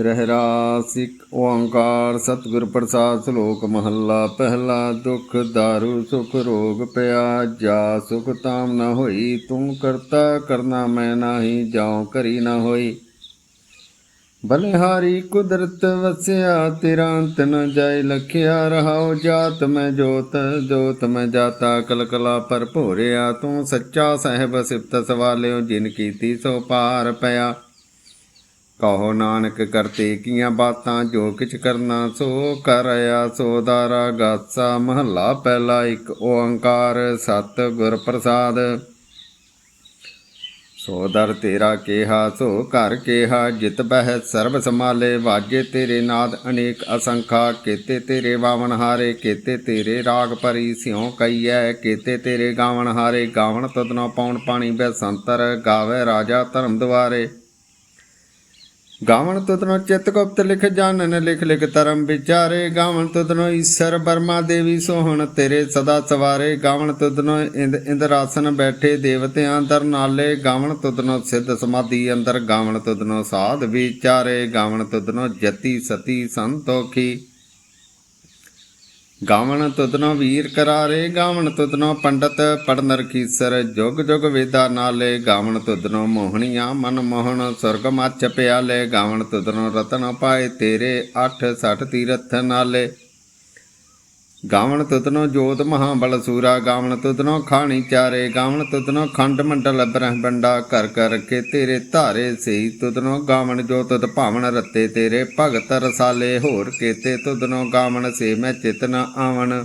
ਰਹਿਰਾਸ ਇੱਕ ਓੰਕਾਰ, ਸਤਿਗੁਰ ਪ੍ਰਸਾਦ, ਸ਼ਲੋਕ ਮਹੱਲਾ, ਪਹਿਲਾ ਦੁਖ ਦਾਰੂ, ਸੁਖ ਰੋਗ ਪਿਆ, ਜਾ ਸੁਖ ਤਾਮ ਨਾ ਹੋਈ, ਤੂੰ ਕਰਤਾ ਕਰਨਾ ਮੈਂ ਨਾਹੀ, ਜਾਉ ਕਰੀ ਨਾ ਹੋਈ। ਬਲਿਹਾਰੀ ਕੁਦਰਤ ਵਸਿਆ, ਤੇਰਾ ਅੰਤ ਨ ਜਾਏ, ਲਖਿਆ ਰਹਾਉ ਜਾਤ ਮੈਂ ਜੋਤ ਜੋਤ ਮੈਂ ਜਾਤਾ, ਕਲਕਲਾ ਪਰ ਭੋਰਿਆ, ਤੂੰ ਸੱਚਾ ਸਹਿਬ ਸਿਫਤ ਸਵਾਲਿਓ, ਜਿਨ ਕੀਤੀ ਸੋ ਪਾਰ ਪਿਆ। ਕਹੋ ਨਾਨਕ ਕਰਤੇ ਕੀਆਂ ਬਾਤਾਂ, ਜੋ ਕਿਛ ਕਰਨਾ ਸੋ ਕਰਿਆ ਸੋ ਦਾਰਾ ਗਾਸਾ ਮਹੱਲਾ ਪਹਿਲਾ ਇੱਕ ਓੰਕਾਰ ਸਤ ਗੁਰ ਪ੍ਰਸਾਦ। ਸੋ ਦਰ ਤੇਰਾ ਕੇਹਾ, ਸੋ ਘਰ ਕੇਹਾ, ਜਿਤ ਬਹਿ ਸਰਬ ਸਮਾਲੇ ਵਾਜੇ ਤੇਰੇ ਨਾਦ ਅਨੇਕ ਅਸੰਖਾ, ਕੀਤੇ ਤੇਰੇ ਵਾਵਣ ਹਾਰੇ, ਕੀਤੇ ਤੇਰੇ ਰਾਗ ਪਰੀ ਸਿਉ ਕਈਐ, ਕੀਤੇ ਤੇਰੇ ਗਾਵਨ ਹਾਰੇ ਗਾਵਨ ਤਦਨੋ ਪਾਉਣ ਪਾਣੀ ਬੈ ਸੰਤਰ, ਗਾਵੇ ਰਾਜਾ ਧਰਮ ਦੁਆਰੇ। ਗਾਵਣ ਤੁਧਨੋ ਚਿਤ ਗੁਪਤ ਲਿਖ ਜਾਣਨ, ਲਿਖ ਲਿਖ ਧਰਮ ਵਿਚਾਰੇ। ਗਾਵਣ ਤੁਧਨੋ ਈਸ਼ਰ ਬਰਮਾ ਦੇਵੀ ਸੋਹਣ, ਤੇਰੇ ਸਦਾ ਸਵਾਰੇ। ਗਾਵਣ ਤੁਧਨੋ ਇੰਦ ਇੰਦਰਾਸਨ ਬੈਠੇ ਦੇਵਤਿਆਂ ਅੰਦਰ ਨਾਲੇ। ਗਾਵਣ ਤੁਧਨੋ ਸਿੱਧ ਸਮਾਧੀ ਅੰਦਰ। ਗਾਵਣ ਤੁਧਨੋ ਸਾਧ ਵਿਚਾਰੇ। ਗਾਵਣ ਤੁਧਨੋ ਜਤੀ ਸਤੀ ਸੰਤੋਖੀ। ਗਾਵਣ ਤੁਧਨੋ ਵੀਰ ਕਰਾਰੇ, ਗਾਵਣ ਤੁਧਨੋ ਪੰਡਤ ਪੜਨ ਰਖੀਸਰ ਜੁਗ ਜੁਗ ਵੇਦਾ ਨਾਲੇ, ਗਾਵਣ ਤੁਧਨੋ ਮੋਹਣੀਆਂ ਮਨ ਮੋਹਣ। ਸੁਰਗ ਮੱਚ ਪਿਆਲੇ, ਗਾਵਣ ਤੁਧਨੋ ਰਤਨ ਪਾਏ ਤੇਰੇ। 8 60 ਤੀਰਥ ਨਾਲੇ। ਗਾਵਣ ਤੁਤਨੋ ਜੋਤ ਮਹਾਬਲ ਸੂਰਾ, ਗਾਵਣ ਤੁਧਨੋ ਖਾਣੀ ਚਾਰੇ, ਗਾਵਣ ਤੁਧਨੋ ਖੰਡ ਮੰਡਲ ਬ੍ਰਹਮੰਡਾ, ਕਰ ਕਰ ਕੇ ਤੇਰੇ ਧਾਰੇ ਸਈ ਤੁਧਨੋ ਗਾਵਣ ਜੋਤ ਤੁਧ ਭਾਵਨ ਰਤੇ ਤੇਰੇ, ਭਗਤ ਰਸਾਲੇ ਹੋਰ ਕੇਤੇ ਤੁਧਨੋ ਗਾਵਣ ਸੇ ਮੈਂ ਚਿਤਨ ਆਵਣ।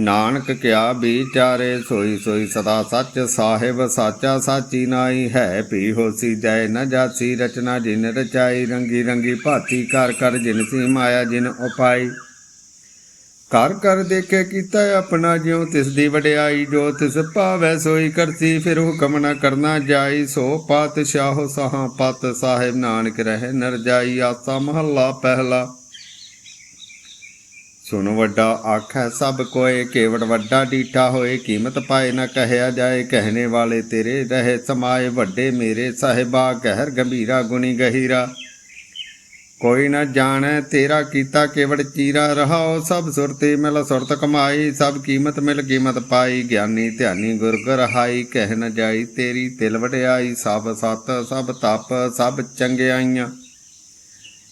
ਨਾਨਕ ਕਿਆ ਵਿਚਾਰੇ, ਸੋਈ ਸੋਈ ਸਦਾ ਸੱਚ ਸਾਹਿਬ, ਸਾਚਾ ਸਾਚੀ ਨਾਈ ਹੈ, ਭੀ ਹੋਸੀ ਜੈ ਨ ਜਾਸੀ ਰਚਨਾ ਜਿਨ ਰਚਾਈ, ਰੰਗੀ ਰੰਗੀ ਭਾਤੀ ਕਰ ਕਰ ਜਿਨ ਸੀ ਮਾਇਆ ਜਿਨ ਉਪਾਈ। ਕਰ ਕਰ ਦੇਖੇ ਕੀਤਾ ਆਪਣਾ ਜਿਉ, ਤਿਸ ਦੀ ਵਡਿਆਈ ਜੋ ਤਿਸ ਭਾਵੈ ਸੋਈ ਕਰਤੀ ਫਿਰ ਹੁਕਮ ਨਾ ਕਰਨਾ ਜਾਈ, ਸੋ ਪਾਤਸ਼ਾਹ ਸਹਾ ਪਤ ਸਾਹਿਬ ਨਾਨਕ ਰਹਿ ਨਰ ਜਾਈ, ਆਸਾ ਮਹੱਲਾ ਪਹਿਲਾ। ਸੁਣ ਵੱਡਾ ਆਖੈ ਸਭ ਕੋਏ, ਕੇਵੜ ਵੱਡਾ ਡੀਠਾ ਹੋਏ, ਕੀਮਤ ਪਾਏ ਨਾ ਕਹਿਆ ਜਾਏ, ਕਹਿਣੇ ਵਾਲੇ ਤੇਰੇ ਰਹੇ, ਸਮਾਏ ਵੱਡੇ ਮੇਰੇ, ਸਾਹਿਬਾ, ਕਹਿਰ ਗੰਭੀਰਾ, ਗੁਣੀ ਗਹੀਰਾ। ਕੋਈ ਨਾ ਜਾਣੈ, ਤੇਰਾ ਕੀਤਾ ਕੇਵੜ ਚੀਰਾ ਰਹਾਓ ਸਭ ਸੁਰਤੀ ਮਿਲ ਸੁਰਤ ਕਮਾਈ, ਸਭ ਕੀਮਤ ਮਿਲ ਕੀਮਤ ਪਾਈ। ਗਿਆਨੀ ਧਿਆਨੀ ਗੁਰ ਗੁਰ ਰਹਾਈ ਕਹਿ ਨ ਜਾਈ ਤੇਰੀ ਤਿਲ ਵਡਿਆਈ। ਸਭ ਸਤ, ਸਭ ਤਪ, ਸਭ ਚੰਗਿਆਈਆਂ।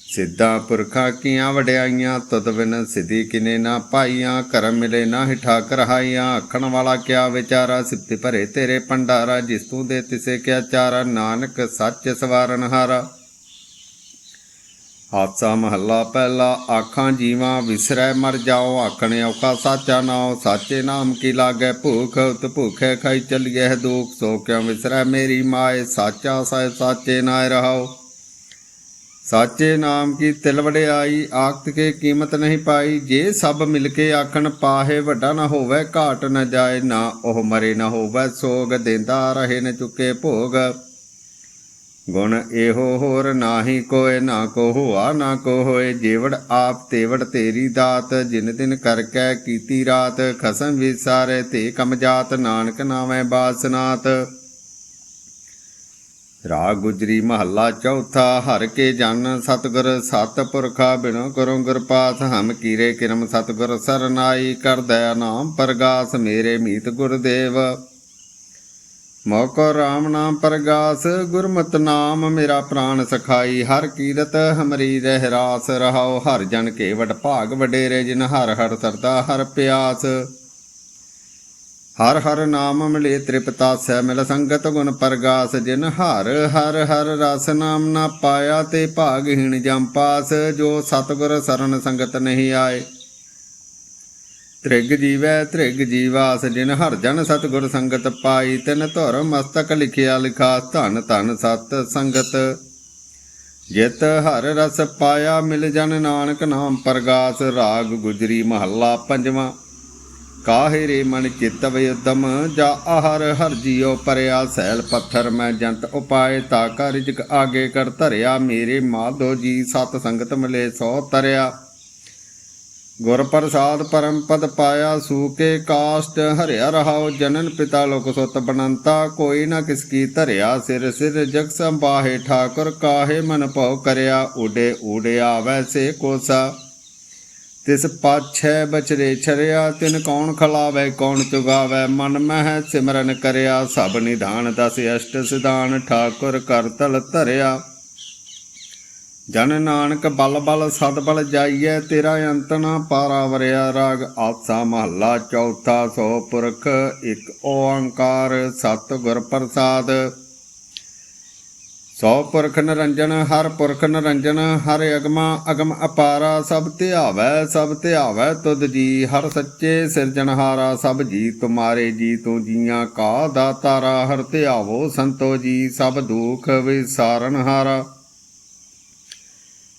ਸਿੱਧਾ ਪੁਰਖਾਂ ਕੀਆਂ ਵਡਿਆਈਆਂ ਤਦ ਬਿਨ ਸਿਧੀ ਕਿਨੇ ਨਾ ਪਾਈਆਂ। ਕਰਮ ਮਿਲੇ ਨਾ ਹਿਠਾ ਕਰਹਾਈਆਂ। ਆਖਣ ਵਾਲਾ ਕਿਆ ਵਿਚਾਰਾ ਸਿਫਤ ਭਰੇ ਤੇਰੇ ਭੰਡਾਰਾ। ਜਿਸ ਤੂੰ ਦੇ ਤਿਸੇ ਕਿਆ ਚਾਰਾ, ਨਾਨਕ ਸੱਚ ਸਵਾਰਨ ਹਾਰਾ। ਹਾਦਸਾ ਮਹੱਲਾ ਪਹਿਲਾ, ਆਖਾਂ ਜੀਵਾਂ ਵਿਸਰੈ ਮਰ ਜਾਓ, ਆਖਣ ਔਖਾ ਸਾਚਾ ਨਾਉ ਸਾਚੇ ਨਾਮ ਕੀ ਲਾਗੈ? ਭੂਖ, ਉਤ ਭੂਖੇ ਖਾਈ ਚਲੀਐ ਦੁਖ, ਸੋ ਕਿਉ ਵਿਸਰੈ ਮੇਰੀ ਮਾਏ? ਸਾਚਾ ਸਹਿ ਸਾਚੇ ਨਾਇ ਰਹਾਓ। ਸਾਚੇ ਨਾਮ ਕੀ ਤਿਲ ਵਡਿਆਈ, ਆਖਤ ਕੇ ਕੀਮਤ ਨਹੀਂ ਪਾਈ? ਜੇ ਸਭ ਮਿਲ ਕੇ ਆਖਣ ਪਾਹੇ, ਵੱਡਾ ਨਾ ਹੋਵੇ, ਘਾਟ ਨਾ ਜਾਏ, ਨਾ ਉਹ ਮਰੇ ਨਾ ਹੋਵੇ, ਸੋਗ ਦੇਂਦਾ ਰਹੇ ਨ ਚੁੱਕੇ ਭੋਗ। ਗੁਣ ਇਹੋ ਹੋਰ ਨਾਹੀ ਕੋਏ ਨਾ ਕੋ ਹੋਆ ਨਾ ਕੋ ਹੋਏ ਜੇਵੜ ਆਪ ਤੇਵੜ ਤੇਰੀ ਦਾਤ, ਜਿਨ ਦਿਨ ਕਰ ਕੈ ਕੀਤੀ ਰਾਤ, ਖਸਮ ਵਿਸਾਰੇ ਤੇ ਕਮ ਜਾਤ, ਨਾਨਕ ਨਾਵੇਂ ਬਾਸਨਾਤ। ਰਾਗ ਗੁਜਰੀ ਮਹੱਲਾ ਚੌਥਾ, ਹਰ ਕੇ ਜਨ ਸਤਗੁਰ ਸਤ ਪੁਰਖਾ, ਬਿਨੋ ਕਰੋ ਗੁਰਪਾਸ ਹਮ ਕੀਰੇ ਕਿਰਮ ਸਤਗੁਰ ਸਰਨਾਈ, ਕਰ ਦਇਆ ਨਾਮ ਪ੍ਰਗਾਸ, ਮੇਰੇ ਮੀਤ ਗੁਰਦੇਵ ਮੋਕੋ RAM ਨਾਮ ਪ੍ਰਗਾਸ, ਗੁਰਮਤਿ ਨਾਮ ਮੇਰਾ ਪ੍ਰਾਨ ਸਖਾਈ, ਹਰ ਕੀਰਤ ਹਮਰੀ ਰਹਿ ਰਾਸ ਰਹਾਓ ਹਰ ਜਨ ਕੇ ਵਡ ਭਾਗ ਵਡੇਰੇ, ਜਿਨ ਹਰ ਹਰ ਸਰਦਾ ਹਰ ਪਿਆਸ। ਹਰ ਹਰ ਨਾਮ ਮਿਲੇ ਤ੍ਰਿਪਤਾ ਤ੍ਰਿਪਤਾਸੈ ਮਿਲ ਸੰਗਤ ਗੁਣ ਪ੍ਰਗਾਸ, ਜਿਨ ਹਰ ਹਰ ਹਰ ਰਸ ਨਾਮ ਨਾ ਪਾਇਆ ਤੇ ਭਾਗਹੀਣ ਜੰਪਾਸ ਜੋ ਸਤਗੁਰ ਸਰਨ ਸੰਗਤ ਨਹੀਂ ਆਏ। ਤ੍ਰਿਗ ਜੀਵੈ, ਤ੍ਰਿਗ ਜੀਵਾਸ, ਜਿਨ ਹਰ ਜਨ ਸਤਗੁਰ ਸੰਗਤ ਪਾਈ, ਤਿਨ ਧੁਰ ਮਸਤਕ ਲਿਖਿਆ ਲਿਖਾ ਧਨ ਧਨ ਸਤ ਸੰਗਤ। ਜਿਤ ਹਰ ਰਸ ਪਾਇਆ, ਮਿਲ ਜਨ ਨਾਨਕ ਨਾਮ ਪ੍ਰਗਾਸ, ਰਾਗ ਗੁਜਰੀ ਮਹੱਲਾ ਪੰਜਵਾਂ। ਕਾਹੇ ਰੇ ਮਨ ਚਿਤ ਵਿਦਮ ਜਾ ਆਹਰ ਹਰ ਜੀਉ ਪਰਿਆ, ਸੈਲ ਪੱਥਰ ਮੈਂ ਜੰਤ ਉਪਾਏ, ਤਾ ਕਾ ਰਿਜਕ ਆਗੇ ਕਰ ਧਰਿਆ, ਮੇਰੇ ਮਾਧੋ ਜੀ ਸਤ ਸੰਗਤ ਮਿਲੇ ਸੋ ਤਰਿਆ। ਗੁਰ ਪ੍ਰਸਾਦ ਪਰਮ ਪਦ ਪਾਇਆ ਸੂਕੇ ਕਾਸ਼ਟ, ਹਰਿਆ ਰਹਾਉ ਜਨਨ ਪਿਤਾ ਲੋਕ ਸੁਤ ਬਨੰਤਾ, ਕੋਈ ਨਾ ਕਿਸ ਕੀ ਧਰਿਆ ਸਿਰ ਸਿਰ, ਜਗ ਸੰਬਾਹੇ ਠਾਕੁਰ ਕਾਹੇ ਮਨ ਭਉ ਕਰਿਆ, ਉਡੇ ਉੜਿਆ ਵੈਸੇ ਕੋਸਾ। ਤਿਸ ਪਾਛੈ ਬਚਰੇ ਛਰਿਆ, ਤਿਨ ਕੌਣ ਖਲਾਵੇ, ਕੌਣ ਚੁਗਾਵੇ, ਮਨ ਮਹਿ ਸਿਮਰਨ ਕਰਿਆ, ਸਭ ਨਿਧਾਨ ਦਸ ਅਸ਼ਟ ਸਿਧਾਨ, ਠਾਕੁਰ ਕਰਤਲ ਧਰਿਆ। ਜਨ ਨਾਨਕ ਬਲ ਬਲ ਸਦ ਬਲ ਜਾਈਐ, ਤੇਰਾ ਅੰਤ ਨਾ ਪਾਰਾ ਵਰਿਆ ਰਾਗ। ਆਸਾ ਮਹੱਲਾ ਚੌਥਾ ਸੋ ਪੁਰਖ, ਇੱਕ ਓੰਕਾਰ ਸਤ ਗੁਰ ਪ੍ਰਸਾਦ। ਸੋ ਪੁਰਖ ਨਿਰੰਜਨ, ਹਰ ਪੁਰਖ ਨਿਰੰਜਨ, ਹਰ ਅਗਮਾ, ਅਗਮ ਅਪਾਰਾ, ਸਭ ਧਿਆਵੈ ਸਭ ਧਿਆਵੈ ਤੁਧ ਜੀ। ਹਰ ਸੱਚੇ ਸਿਰਜਣਹਾਰਾ ਸਭ ਜੀ ਤੁਮਾਰੇ ਜੀ, ਤੂੰ ਜੀਆਂ ਕਾ ਦਾਤਾਰਾ, ਹਰ ਧਿਆਵੋ ਸੰਤੋ ਜੀ, ਸਭ ਦੁਖ ਵਿਸਾਰਨ ਹਾਰਾ।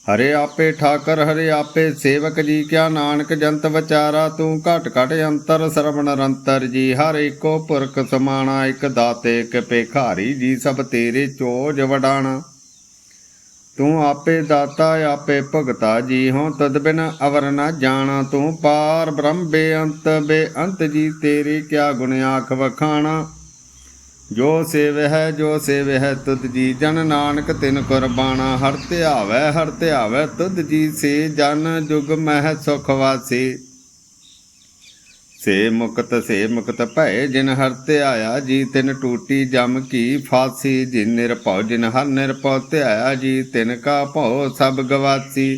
ਹਰੇ ਆਪੇ ਠਾਕਰ, ਹਰੇ ਆਪੇ ਸੇਵਕ ਜੀ, ਕਿਆ ਨਾਨਕ ਜੰਤ ਵਿਚਾਰਾ, ਤੂੰ ਘਟ ਘਟ ਅੰਤਰ ਸਰਵਣ ਰੰਤਰ ਜੀ, ਹਰ ਏਕੋ ਪੁਰਖ ਸਮਾਣਾ, ਇਕ ਦਾਤੇ, ਇਕ ਭੇਖਾਰੀ ਜੀ, ਸਭ ਤੇਰੇ ਚੋਜ ਵਡਾਣਾ। ਤੂੰ ਆਪੇ ਦਾਤਾ, ਆਪੇ ਭਗਤਾ ਜੀ ਹੋ ਤਦ ਬਿਨ ਅਵਰ ਨਾ ਜਾਣਾ। ਤੂੰ ਪਾਰ ਬ੍ਰਹਮ ਬੇਅੰਤ ਬੇਅੰਤ ਜੀ, ਤੇਰੇ ਕਿਆ ਗੁਣ ਆਖ ਵਖਾਣਾ। ਜੋ ਸੇਵ ਹੈ ਜੋ ਸੇਵ ਹੈ ਤੁਧ ਜੀ ਜਨ ਨਾਨਕ ਤਿਨ ਕੁਰਬਾਨਾ। ਹਰ ਧਿਆਵੈ ਹਰ ਧਿਆਵੈ, ਤੁਧ ਜੀ ਸੇ ਜਨ ਜੁਗ ਮਹਿ ਸੁਖ ਵਾਸੀ। ਸੇ ਮੁਕਤ ਸੇ ਮੁਕਤ ਭੈ ਜਿਨ ਹਰ ਧਿਆਇਆ, ਜੀ ਤਿਨ ਟੂਟੀ ਜਮ ਕੀ ਫਾਸੀ। ਜਿਨ ਨਿਰਭਉ, ਜਿਨ ਹਰ ਨਿਰਭਉ ਧਿਆਇਆ, ਜੀ ਤਿਨ ਕਾ ਭਉ ਸਭ ਗਵਾਸੀ।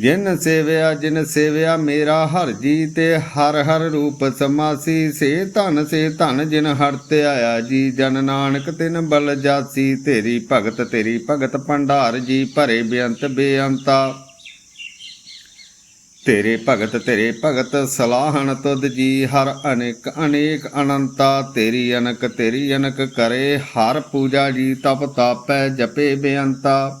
ਜਿਨ ਸੇਵਿਆ ਜਿਨ ਸੇਵਿਆ ਮੇਰਾ ਹਰ ਜੀ ਤੇ ਹਰ ਹਰ ਰੂਪ ਸਮਾਸੀ। ਸੇ ਧਨ ਸੇ ਧਨ ਜਿਨ ਹਰ ਧਿਆਇਆ ਜੀ। ਜਨ ਨਾਨਕ ਤਿਨ ਬਲ ਜਾਸੀ। ਤੇਰੀ ਭਗਤ ਤੇਰੀ ਭਗਤ ਭੰਡਾਰ ਜੀ, ਭਰੇ ਬੇਅੰਤ ਬੇਅੰਤਾ। ਤੇਰੇ ਭਗਤ ਤੇਰੇ ਭਗਤ ਸਲਾਹਣ ਤੁਧ ਜੀ, ਹਰ ਅਨੇਕ ਅਨੇਕ ਅਨੰਤਾ। ਤੇਰੀ ਅਨਕ ਤੇਰੀ ਅਨਕ ਕਰੇ, ਹਰ ਪੂਜਾ ਜੀ, ਤਪ ਤਾਪੈ ਜਪੇ ਬੇਅੰਤਾ।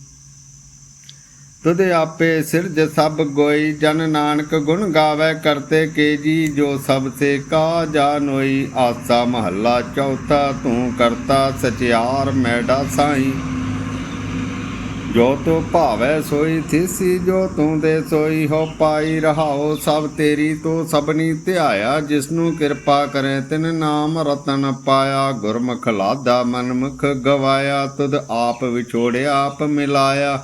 ਤੁਧ ਆਪੇ ਸਿਰਜ ਸਭ ਗੋਈ, ਜਨ ਨਾਨਕ ਗੁਣ ਗਾਵੇ ਕਰਤੇ ਕੇ ਜੀ, ਜੋ ਸਭ ਸੇ ਕਾ ਜਾਨੋਈ ਆਸਾ ਮਹੱਲਾ ਚੌਥਾ ਤੂੰ ਕਰਤਾ ਸਚਿਆਰ ਮੈਡਾ ਸਾਈ। ਜੋ ਤੂੰ ਭਾਵੈ ਸੋਈ, ਥੀਸੀ ਜੋ ਤੂੰ ਦੇ ਸੋਈ, ਹੋ ਪਾਈ ਰਹਾਓ ਸਭ ਤੇਰੀ, ਤੋ ਸਭਨੀ ਧਿਆਇਆ, ਜਿਸਨੂੰ ਕਿਰਪਾ ਕਰੇ ਤਿਨ ਨਾਮ ਰਤਨ ਪਾਇਆ, ਗੁਰਮੁਖ ਲਾਦਾ ਮਨਮੁਖ ਗਵਾਇਆ, ਤੁਧ ਆਪ ਵਿਛੋੜਿਆ ਆਪ ਮਿਲਾਇਆ।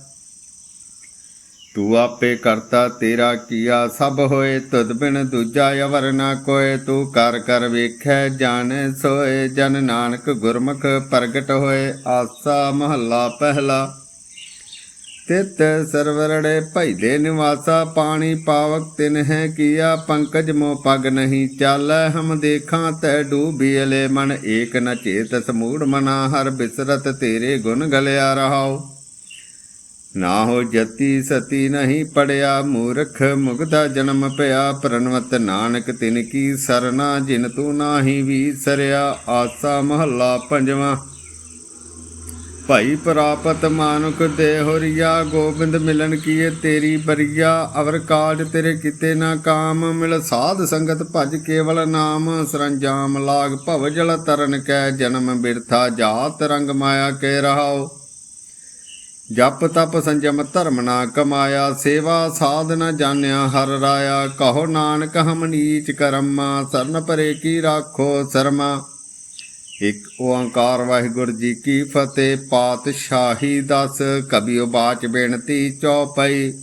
ਤੂੰ ਆਪੇ ਕਰਤਾ ਤੇਰਾ ਕੀਆ ਸਭ ਹੋਏ, ਤੁਧ ਬਿਨ ਦੂਜਾ ਅਵਰ ਨਾ ਕੋਏ। ਤੂੰ ਕਰ ਕਰ ਵੇਖੈ ਜਾਣੈ ਸੋਏ, ਜਨ ਨਾਨਕ ਗੁਰਮੁਖ ਪ੍ਰਗਟ ਹੋਏ। ਆਸਾ ਮਹੱਲਾ ਪਹਿਲਾ, ਤਿਤ ਸਰਵਰੜੇ ਭੈਦੇ ਨਿਵਾਸਾ। ਪਾਣੀ ਪਾਵਕ ਤਿਨ ਹੈ ਕੀਆ, ਪੰਕਜ ਮੋ ਪਗ ਨਹੀਂ ਚਾਲੈ। ਹਮ ਦੇਖਾਂ ਤੈ ਡੂਬੀਲੇ ਮਨ, ਏਕ ਨ ਚੇਤ ਸਮੂੜ ਮਨਾ। ਹਰ ਬਿਸਰਤ ਤੇਰੇ ਗੁਣ ਗਲਿਆ ਰਹਾਓ ਨਾ ਹੋ ਜਤੀ ਸਤੀ ਨਹੀਂ ਪੜਿਆ ਮੂਰਖ ਮੁਗਦਾ ਜਨਮ ਪਿਆ ਪ੍ਰਨਵਤ ਨਾਨਕ ਤਿਨ ਕੀ ਸਰਨਾ ਜਿਨ ਤੂੰ ਨਾਹੀ ਵੀ ਸਰਿਆ ਆਸਾ ਮਹੱਲਾ ਪੰਜਵਾਂ। ਭਾਈ ਪ੍ਰਾਪਤ ਮਾਨੁਖ ਦੇ ਹੋਰੀਆ, ਗੋਬਿੰਦ ਮਿਲਨ ਕੀਏ ਤੇਰੀ ਬਰੀਆ, ਅਵਰ ਕਾਜ ਤੇਰੇ ਕਿਤੇ ਨਾ ਕਾਮ, ਮਿਲ ਸਾਧ ਸੰਗਤ ਭਜ ਕੇਵਲ ਨਾਮ, ਸਰੰਜਾਮ ਲਾਗ ਭਵ ਜਲ ਤਰਨ ਕੈ, ਜਨਮ ਬਿਰਥਾ ਜਾਤ ਰੰਗ ਮਾਇਆ ਕੇ ਰਹਾਓ ਜਪ ਤਪ ਸੰਜਮ ਧਰਮ ਨਾ ਕਮਾਇਆ, ਸੇਵਾ ਸਾਧ ਨਾ ਜਾਣਿਆ, ਹਰ ਰਾਇਆ ਕਹੋ ਨਾਨਕ ਹਮ ਨੀਚ ਕਰਮਾ, ਸਰਨ ਪਰੇ ਕੀ ਰਾਖੋ ਸ਼ਰਮਾ। ਇਕ ਓੰਕਾਰ ਵਾਹਿਗੁਰੂ ਜੀ ਕੀ ਫਤਿਹ, ਪਾਤਸ਼ਾਹੀ ਦਸ, ਕਬੀਓ ਬਾਚ ਬੇਨਤੀ ਚੌਪਈ।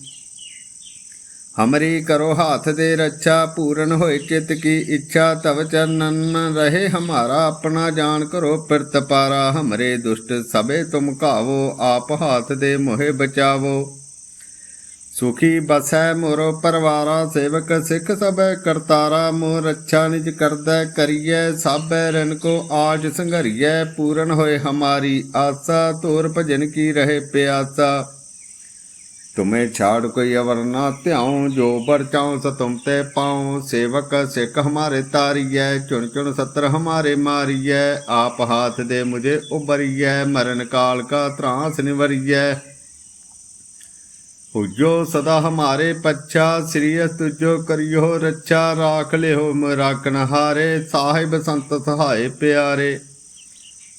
ਹਮਰੀ ਕਰੋ ਹਾਥ ਦੇ ਰੱਛਾ, ਪੂਰਨ ਹੋਏ ਚਿਤ ਕੀ ਇੱਛਾ, ਤਵ ਚਰਨਨ ਰਹੇ ਹਮਾਰਾ, ਆਪਣਾ ਜਾਣ ਕਰੋ ਪਿਰਤ ਪਾਰਾ ਹਮਰੇ ਦੁਸ਼ਟ ਸਭੇ ਤੁਮ ਘਾਵੋ, ਆਪ ਹਾਥ ਦੇ ਮੋਹਿ ਬਚਾਵੋ। ਸੁਖੀ ਬਸੈ ਮੋਰੋ ਪਰਵਾਰਾ, ਸੇਵਕ ਸਿੱਖ ਸਭੈ ਕਰਤਾਰਾ। ਮੋ ਰੱਛਾ ਨਿਜ ਕਰਦਾ ਕਰੀਐ, ਸਾਬੈ ਰਨ ਕੋ ਆਜ ਸੰਘਰੀਐ। ਪੂਰਨ ਹੋਏ ਹਮਾਰੀ ਆਸਾ, ਤੋਰ ਭਜਨ ਕੀ ਰਹੇ ਪਿਆਸਾ। ਤੁਮੇ ਛਾੜ ਕੋਈ ਅਵਰ ਨਾ ਧਿਆਉ, ਜੋ ਬਰ ਚਾਉ ਸ ਤੁਮ ਤੇ ਪਾਉ। ਸੇਵਕ ਸਿੱਖ ਹਮਾਰੇ ਤਾਰੀਐ, ਚੁਣ ਚੁਣ ਸਤਰ ਹਮਾਰੇ ਮਾਰੀਐ। ਆਪ ਹਾਥ ਦੇ ਮੁਝੇ ਉਬਰੀਐ ਮਰਨ ਕਾਲ ਕਾ ਤਰਾਸ ਨਿਵਰੀਐ। ਉਜੋ ਸਦਾ ਹਮਾਰੇ ਪੱਛਾ ਸ੍ਰੀਅਸ ਤੁਜੋ ਕਰਿਓ ਰੱਛਾ। ਰਾਖ ਲਿਓ ਮਰਾਕਨ ਹਾਰੇ ਸਾਹਿਬ ਸੰਤ ਸਹਾਏ ਪਿਆਰੇ।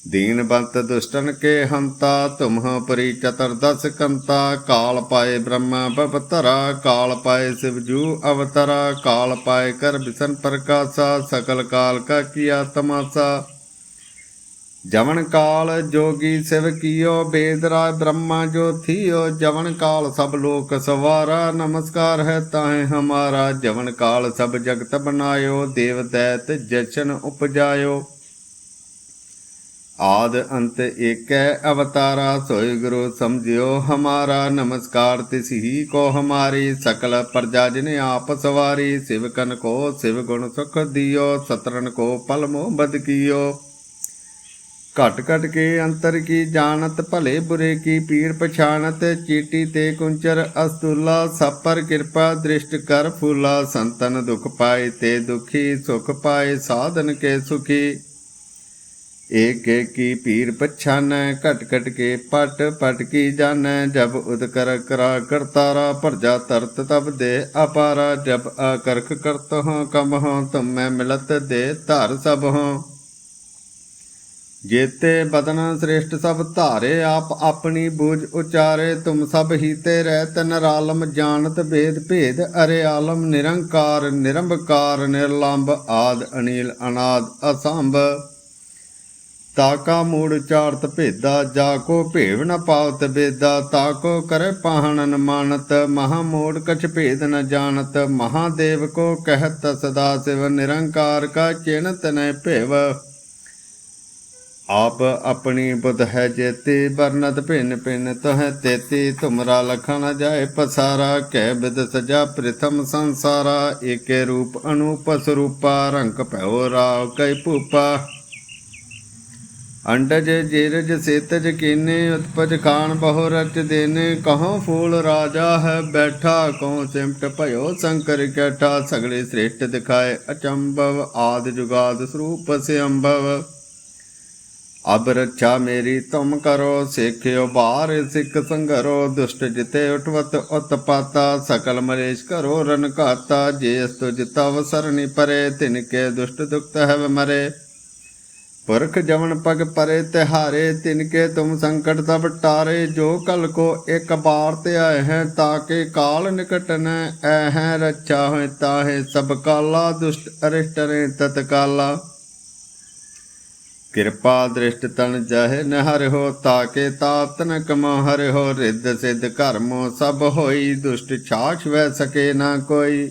ਦੀਨ ਬੰਤ ਦੁਸ਼ਟਨ ਕੇ ਹੰਤਾ, ਤੁਮਹ ਪਰੀ ਚਤੁਰਦਸ ਕੰਤਾ, ਕਾਲ ਪਾਏ ਬ੍ਰਹਮਾ ਬਵਤਰਾ, ਕਾਲ ਪਾਏ ਸਿਵਜੂ ਅਵਤਰਾ, ਕਾਲ ਪਾਏ ਕਰ ਬਿਸਨ ਪ੍ਰਕਾਸ਼ਾ, ਸਕਲ ਕਾਲ ਕਾ ਕੀਆ ਤਮਾਸਾ। ਜਵਨ ਕਾਲ ਜੋਗੀ ਸਿਵ ਕੀਓ ਬੇਦਰਾ ਬ੍ਰਹਮਾ ਜੋ ਥੀਓ, ਜਵਨ ਕਾਲ ਸਭ ਲੋਕ ਸਵਾਰਾ, ਨਮਸਕਾਰ ਹੈ ਤਾਹੇ ਹਮਾਰਾ। ਜਵਨ ਕਾਲ ਸਭ ਜਗਤ ਬਨਾਇਓ, ਦੇਵ ਦੈਤ ਜਸ਼ਨ ਉਪਜਾਇਓ। ਆਦ ਅੰਤ ਏਕੈ ਅਵਤਾਰਾ, ਸੋਇ ਗੁਰੂ ਸਮਝਿਓ ਹਮਾਰਾ। ਨਮਸਕਾਰ ਤਿਸ ਹੀ ਕੋ ਹਮਾਰੀ ਸਕਲ ਪ੍ਰਜਾ ਜਿਨ ਆਪ ਸਵਾਰੀ। ਸਿਵਕਨ ਕੋ ਸਿਵ ਗੁਣ ਸੁਖ ਦਿਓ ਸਤਰਨ ਕੋ ਪਲ ਮੋਹ ਬਦ ਕੀਓ। ਘਟ ਘਟ ਕੇ ਅੰਤਰ ਕੀ ਜਾਣਤ, ਭਲੇ ਬੁਰੇ ਕੀ ਪੀਰ ਪਛਾਣਤ। ਚੀਟੀ ਤੇ ਕੁੰਚਰ ਅਸਤੁਲਾ, ਸਪਰ ਕਿਰਪਾ ਦ੍ਰਿਸ਼ਟ ਕਰ ਫੂਲਾ। ਸੰਤਨ ਦੁਖ ਪਾਏ ਤੇ ਦੁਖੀ, ਸੁਖ ਪਾਏ ਸਾਧਨ ਕੇ ਸੁਖੀ। ਏਕ ਏਕ ਪੀਰ ਪਛਾਨੈ ਘਟ ਘਟ ਕੇ ਪਟ ਪਟ ਕੀ ਜਾਣੈ, ਜਬ ਉਦ ਕਰਾ ਕਰਤਾਰਾ ਭਰਜਾ ਤਰਤ ਤਬ ਦੇ ਅਪਾਰਾ, ਜਬ ਅਕਰਖ ਕਰਤ ਹਾਂ, ਕਮ ਹਾਂ, ਤੁਮ ਮਿਲਤ ਦੇ ਧਰ ਸਭ ਹਾਂ। ਜੇਤੇ ਬਦਨ ਸ੍ਰੇਸ਼ਟ ਸਭ ਧਾਰੇ, ਆਪ ਆਪਣੀ ਬੂਝ ਉਚਾਰੇ, ਤੁਮ ਸਭ ਹੀਤੇ ਰਹਿਤ ਨਰਾਲਮ, ਜਾਣਤ ਭੇਦ ਭੇਦ ਅਰੇ ਆਲਮ ਨਿਰੰਕਾਰ, ਨਿਰੰਬਕਾਰ ਨਿਰਲੰਭ ਆਦ ਅਨੀਲ ਅਨਾਦ ਅਸੰਭ। ਤਾਕਾ ਮੂੜ ਚਾਰਤ ਭੇਦਾ, ਜਾ ਕੋ ਭੇਵ ਨ ਪਾਵਤ ਬੇਦਾ ਤਾਕੋ ਕਰੇ ਪਾਹਣਨ ਮਾਨਤ, ਮਹਾ ਮੂੜ ਕਛ ਭੇਦ ਨ ਜਾਣਤ, ਮਹਾਦੇਵ ਕੋ ਕਹਿਤ ਸਦਾ ਸਿਵ ਨਿਰੰਕਾਰ ਕਾ ਚਿਣਤ ਨ ਭੇਵ। ਆਪ ਆਪਣੀ ਬੁੱਧ ਹੈ ਜੇਤੀ, ਵਰਨਤ ਭਿੰਨ ਭਿੰਨ ਤਹ ਤੇਤੀ ਤੁਮਰਾ ਲਖਣ ਜਾਏ ਪਸਾਰਾ, ਕਹਿ ਬਿਦ ਸਜਾ ਪ੍ਰਥਮ ਸੰਸਾਰਾ, ਏਕੇ ਰੂਪ ਅਨੂਪ ਸਰੂਪਾ, ਰੰਗ ਭਇਓ ਰਾਵ ਕੈ ਭੂਪਾ। ਅੰਡਜ ਜੀਰਜ ਸੇਤਜ ਕੀਨੇ, ਉਤਪਜ ਖਾਨ ਬਹੁ ਰਚ ਦੇਨੇ। ਕਹੋ ਫੂਲ ਰਾਜਾ ਹੈ ਬੈਠਾ, ਕਹੋ ਸਿਮਟ ਭਇਓ ਸ਼ੰਕਰ ਕੈਠਾ। ਸਗਲੇ ਸ੍ਰੇਸ਼ਟ ਦਿਖਾਏ ਅਚੰਭਵ, ਆਦ ਜੁਗਾਦ ਸਰੂਪ ਸਿਅੰਭਵ। ਅਬ ਰੱਛਾ ਮੇਰੀ ਤੁਮ ਕਰੋ, ਸਿੱਖਿਓ ਬਾਰ ਸਿੱਖ ਸੰਗਰੋ। ਦੁਸ਼ਟ ਜਿਤੇ ਉਠਵਤ ਉਤਪਾਤਾ, ਸਕਲ ਮਰੇਸ਼ ਕਰੋ ਰਨ ਘਾਤਾ ਜੇ ਅਸਤੁ ਜਿਤਵ ਸਰਣੀ ਪਰੇ, ਤਿਨ ਕੇ ਦੁਸ਼ਟ ਦੁਖਤ ਹੈ ਮਰੇ। ਪੁਰਖ ਜਵਨ ਪਗ ਪਰੇ ਤਿਹਾਰੇ ਤਿਨਕੇ ਤੁਮ ਸੰਕਟ ਸਭ ਟਾਰੇ, ਜੋ ਕਲ ਕੋ ਇੱਕ ਬਾਰ ਤੇ ਆਏ ਹੈ ਤਾਕੇ ਕਾਲ ਨਿਕਟ ਨ, ਐ ਹੈ ਰੱਛਾ ਹੋਇ ਤਾਹੇ, ਸਭ ਕਾਲਾ ਦੁਸ਼ਟ ਅਰਿਸ਼ਟ ਰੇ ਤਤਕਾਲਾ। ਕਿਰਪਾ ਦ੍ਰਿਸ਼ਟ ਤਨ ਜਹ ਨ ਹਰਿਓ ਤਾਕੇ ਤਾਤ ਨ ਕਮ ਹਰਿਓ ਰਿੱਧ ਸਿੱਧ ਕਰਮੋ ਸਭ ਹੋਈ, ਦੁਸ਼ਟ ਛਾਛ ਵੈ ਸਕੇ ਨਾ ਕੋਈ।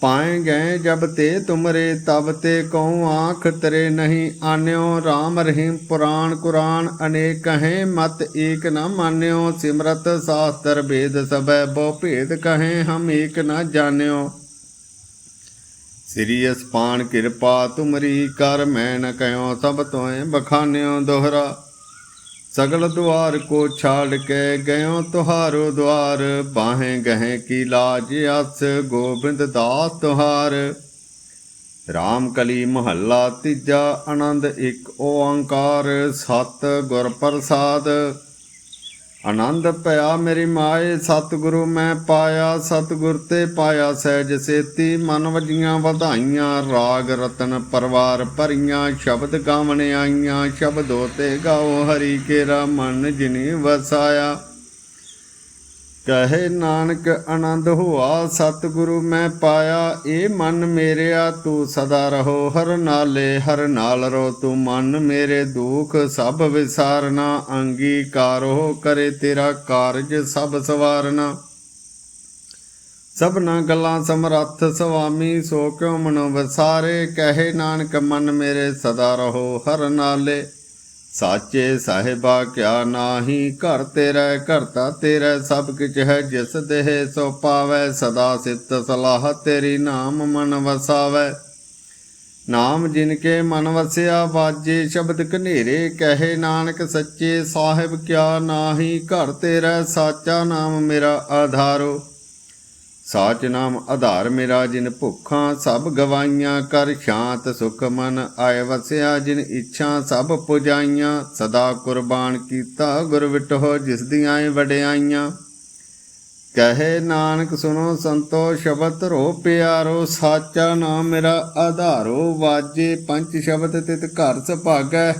ਪਾਏ ਗਏ ਜਬ ਤੇ ਤੁਮਰੇ, ਤਬ ਤੇ ਕਉ ਆਖ ਤਰੇ ਨਹੀਂ? ਆਨਿਓ RAM ਰਹੀਮ ਪੁਰਾਣ ਕੁਰਾਨ ਅਨੇਕ ਕਹੇ ਮਤ ਏਕ ਨ ਮਾਨਿਓ। ਸਿਮਰਤ ਸਾਸਤਰ ਭੇਦ ਸਭੈ, ਬਹੁ ਭੇਦ ਕਹੇ ਹਮ ਏਕ ਨ ਜਾਣਿਓ। ਸ੍ਰੀ ਅਸਪਾਨ ਕਿਰਪਾ ਤੁਮਰੀ ਕਰ, ਮੈਂ ਨ ਕਹਿਓ ਸਭ ਤੋਏ ਬਖਾਨਿਓ ਦੋਹਰਾ। ਸਗਲ ਦੁਆਰ ਕੋ ਛਾੜ ਕੇ ਗਇਓ ਤੁਹਾਰੋ ਦੁਆਰ, ਬਾਹੇ ਗਹਿ ਕੀ ਲਾਜ ਅਸ, ਗੋਬਿੰਦ ਦਾਸ ਤੁਹਾਰ। ਰਾਮ ਕਲੀ ਮਹੱਲਾ ਤੀਜਾ, ਆਨੰਦ ਇੱਕ ਓੰਕਾਰ, ਸਤ ਗੁਰ ਪ੍ਰਸਾਦ। ਆਨੰਦ ਭਇਆ ਮੇਰੀ ਮਾਏ, ਸਤਿਗੁਰੂ ਮੈਂ ਪਾਇਆ, ਸਤਿਗੁਰ ਤੇ ਪਾਇਆ ਸਹਿਜ ਸੇਤੀ, ਮਨ ਵਜੀਆਂ ਵਧਾਈਆਂ, ਰਾਗ ਰਤਨ ਪਰਵਾਰ ਭਰੀਆਂ, ਸ਼ਬਦ ਗਾਵਣ ਆਈਆਂ, ਸ਼ਬਦੋ ਤੇ ਗਾਓ ਹਰੀ ਕੇਰਾ, ਮਨ ਜਿਨੀ ਵਸਾਇਆ। ਕਹੇ ਨਾਨਕ ਆਨੰਦ ਹੋਆ, ਸਤਿਗੁਰੂ ਮੈਂ ਪਾਇਆ, ਇਹ ਮਨ ਮੇਰਿਆ, ਤੂੰ ਸਦਾ ਰਹੋ, ਹਰ ਨਾਲੇ ਹਰ ਨਾਲ ਰੋ ਤੂੰ ਮਨ ਮੇਰੇ ਦੁਖ ਸਭ ਵਿਸਾਰਨਾ, ਅੰਗੀਕਾਰੋ ਕਰੇ ਤੇਰਾ ਕਾਰਜ ਸਭ ਸਵਾਰਨਾ। ਸਭਨਾ ਗੱਲਾਂ ਸਮਰੱਥ ਸੁਆਮੀ, ਸੋ ਕਿਉ ਮਨ ਵਸਾਰੇ, ਕਹੇ ਨਾਨਕ ਮਨ ਮੇਰੇ ਸਦਾ ਰਹੋ, ਹਰ ਨਾਲੇ ਸਾਚੇ ਸਾਹਿਬਾ ਕਿਆ ਨਾਹੀ, ਘਰ ਤੇਰਾ ਘਰਤਾ ਤੇਰਾ, ਸਭ ਕਿਛ ਹੈ ਜਿਸ ਦੇਹ ਸੋ ਪਾਵੈ, ਸਦਾ ਸਿਤ ਸਲਾਹ ਤੇਰੀ ਨਾਮ ਮਨ ਵਸਾਵੈ। ਨਾਮ ਜਿਨ ਕੇ ਮਨ ਵਸਿਆ ਵਾਜੇ ਸ਼ਬਦ ਕਨੇਰੇ ਕਹੇ ਨਾਨਕ ਸੱਚੇ ਸਾਹਿਬ ਕਿਆ ਨਾਹੀ, ਘਰ ਤੇਰਾ ਸਾਚਾ ਨਾਮ ਮੇਰਾ ਆਧਾਰੋ। ਸਾਚ ਨਾਮ ਆਧਾਰ ਮੇਰਾ ਜਿਨ ਭੁੱਖਾਂ, ਸਭ ਗਵਾਈਆਂ ਕਰ ਸ਼ਾਂਤ ਸੁਖ ਮਨ ਆਏ ਵਸਿਆ, ਜਿਨ ਇੱਛਾ ਸਭ ਪੁਜਾਈਆਂ, ਸਦਾ ਕੁਰਬਾਨ ਕੀਤਾ ਗੁਰ ਵਿਟੋ ਜਿਸ ਦੀਆਂ ਵਡਿਆਈਆਂ। ਕਹੇ ਨਾਨਕ ਸੁਨੋ ਸੰਤੋ ਸ਼ਬਦ ਰੋ ਪਿਆਰੋ, ਸਾਚਾ ਨਾਮ ਮੇਰਾ ਆਧਾਰੋ, ਵਾਜੇ ਪੰਜ ਸ਼ਬਦ ਤਿਤ ਘਰ ਸੁਭਾਗੈ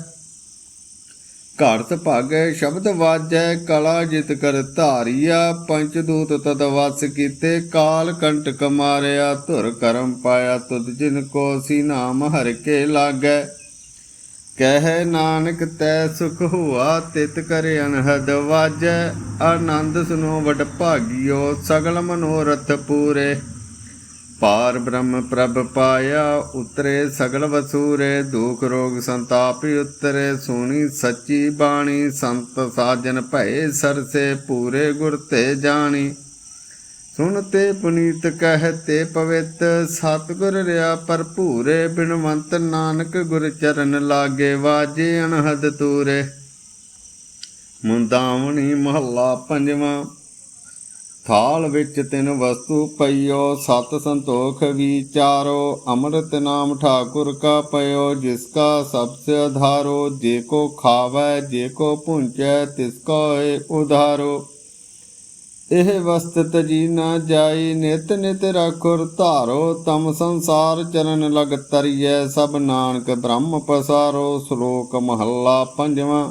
ਘਰ ਸੁਭਾਗੈ ਸ਼ਬਦ ਵਾਜੈ, ਕਲਾ ਜਿਤ ਕਰ ਧਾਰਿਆ ਪੰਚਦੂਤ ਤਦ ਵਸ ਕੀਤੇ, ਕਾਲ ਕੰਟਕ ਮਾਰਿਆ ਧੁਰ ਕਰਮ ਪਾਇਆ ਤੁਧ ਜਿਨ ਕੋ ਸੀ ਨਾਮ ਹਰ ਕੇ ਲਾਗੈ। ਕਹਿ ਨਾਨਕ, ਤੈ ਸੁਖ ਹੁਆ, ਤਿਤ ਕਰ ਅਨਹਦ ਵਾਜੈ। ਆਨੰਦ ਸੁਨੋ, ਵਡ ਭਾਗਿਓ, ਸਗਲ ਮਨੋਰਥ ਪੂਰੇ। ਪਾਰ ਬ੍ਰਹਮ ਪ੍ਰਭ ਪਾਇਆ, ਉਤਰੇ ਸਗਲ ਵਸੂਰੇ, ਦੁਖ ਰੋਗ ਸੰਤਾਪ ਉਤਰੇ, ਸੁਣੀ ਸੱਚੀ ਬਾਣੀ, ਸੰਤ ਸਾਜਨ ਭਏ ਸਰਸੇ, ਪੂਰੇ ਗੁਰ ਤੇ ਜਾਣੀ। ਸੁਣ ਤੇ ਪੁਨੀਤ ਕਹਿ ਤੇ ਪਵਿੱਤ, ਸਤਿਗੁਰ ਰਿਆ ਭਰਪੂਰੇ ਬਿਨਵੰਤ, ਨਾਨਕ ਗੁਰ ਚਰਨ ਲਾਗੇ ਵਾਜੇ ਅਨਹਦ ਤੂਰੇ। ਮੁੰਦਾਵਣੀ ਮਹੱਲਾ ਪੰਜਵਾਂ। ਥਾਲ ਵਿੱਚ ਤਿੰਨ ਵਸਤੂ ਪਈਓ, ਸਤ ਸੰਤੋਖ ਵਿਚਾਰੋ, ਅੰਮ੍ਰਿਤ ਨਾਮ ਠਾਕੁਰ ਕਾ ਪਇਓ, ਜਿਸ ਕਾ ਸਭ ਆਧਾਰੋ ਜੇ ਕੋ ਖਾਵੈ, ਜੇ ਕੋ ਪੁੰਚੈ ਤਿਸ ਕੋ ਏ ਉਧਾਰੋ। ਇਹ ਵਸਤ ਤਜੀ ਨਾ ਜਾਈ, ਨਿਤ ਨਿਤ ਰਾਖੁਰ ਧਾਰੋ, ਤਮ ਸੰਸਾਰ ਚਰਨ ਲਗ ਤਰੀਐ, ਸਭ ਨਾਨਕ ਬ੍ਰਹਮ ਪਸਾਰੋ, ਸ਼ਲੋਕ ਮਹੱਲਾ ਪੰਜਵਾਂ।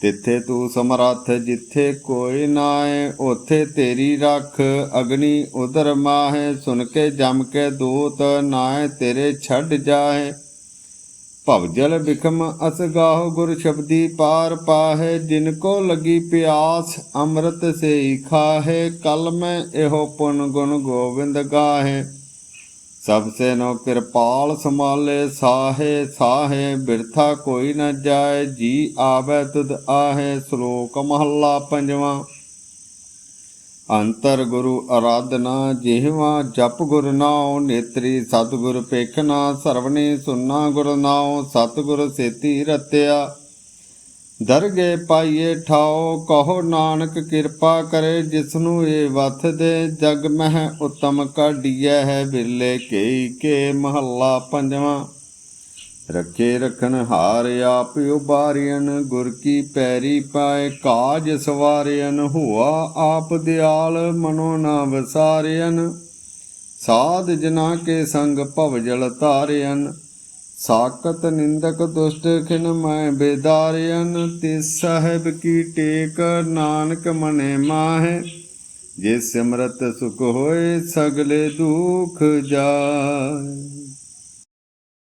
ਤਿੱਥੇ ਤੂੰ ਸਮਰੱਥ ਜਿੱਥੇ ਕੋਈ ਨਾਏ ਉਥੇ ਤੇਰੀ ਰੱਖ ਅਗਨੀ ਉਦਰ ਮਾਹੇ। ਸੁਨ ਕੇ ਜਮ ਕੇ ਦੂਤ ਨਾਏ ਤੇਰੇ ਛੱਡ ਜਾਏ ਭਵਜਲ ਬਿਖਮ ਅਸਗਾਹ ਗੁਰ ਸ਼ਬਦੀ ਪਾਰ ਪਾਹੇ। ਜਿਨ ਕੋ ਲਗੀ ਪਿਆਸ, ਅੰਮ੍ਰਿਤ ਸੇ ਖਾਹੇ। ਕਲ ਮੈਂ ਇਹੋ ਪੁਨ ਗੁਣ ਗੋਬਿੰਦ ਗਾਹੇ। ਸਭ ਸੇ ਨੋ ਕਿਰਪਾਲ ਸਮਾਲੇ ਸਾਹੇ ਸਾਹੇ, ਬਿਰਥਾ ਕੋਈ ਨ ਜਾਏ, ਜੀ ਆਵੇ ਤੁਧ ਆਹੇ, ਸ਼ਲੋਕ ਮਹੱਲਾ ਪੰਜਵਾਂ। ਅੰਤਰ ਗੁਰੂ ਅਰਾਧਨਾ ਜਿਹਵਾ, ਜਪ ਗੁਰ ਨਾਉ, ਨੇਤਰੀ ਸਤਿਗੁਰ ਪੇਖਣਾ ਸਰਵਣੀ ਸੁਨਾ ਗੁਰ ਨਾਉ, ਸਤਿਗੁਰ ਸੇਤੀ ਰਤਿਆ। ਦਰਗੇ ਪਾਈਏ ਠਾਓ ਕਹੋ ਨਾਨਕ ਕਿਰਪਾ ਕਰੇ, ਜਿਸਨੂੰ ਇਹ ਵਥ ਦੇ, ਜਗ ਮਹਿ ਉਤਮ ਕਾਢੀਐ ਹੈ ਬਿਰਲੇ ਕੇਈ ਕੇ ਮਹੱਲਾ ਪੰਜਵਾਂ। ਰੱਖੇ ਰਖਣ ਹਾਰ ਆਪ ਉਬਾਰਿਆਨ ਗੁਰ ਕੀ ਪੈਰੀ ਪਾਏ ਕਾਜ ਸਵਾਰਿਆਨ ਹੁਆ ਆਪ ਦਿਆਲ ਮਨੋ ਨਾ ਵਸਾਰਿਆਨ ਸਾਧ ਜਨਾ ਕੇ ਸੰਗ ਭਵਜਲ ਤਾਰਿਆਨ ਸਾਕਤ ਨਿੰਦਕ ਦੁਸ਼ਟ ਖਿਨ ਮੈਂ ਬੇਦਾਰਿਆਨ ਤੇ ਸਾਹਿਬ ਕੀ ਟੇਕ ਨਾਨਕ ਮਨੇ ਮਾਹੇ। ਜੇ ਸਿਮਰਤ ਸੁਖ ਹੋਏ, ਸਗਲੇ ਦੁਖ ਜਾਏ।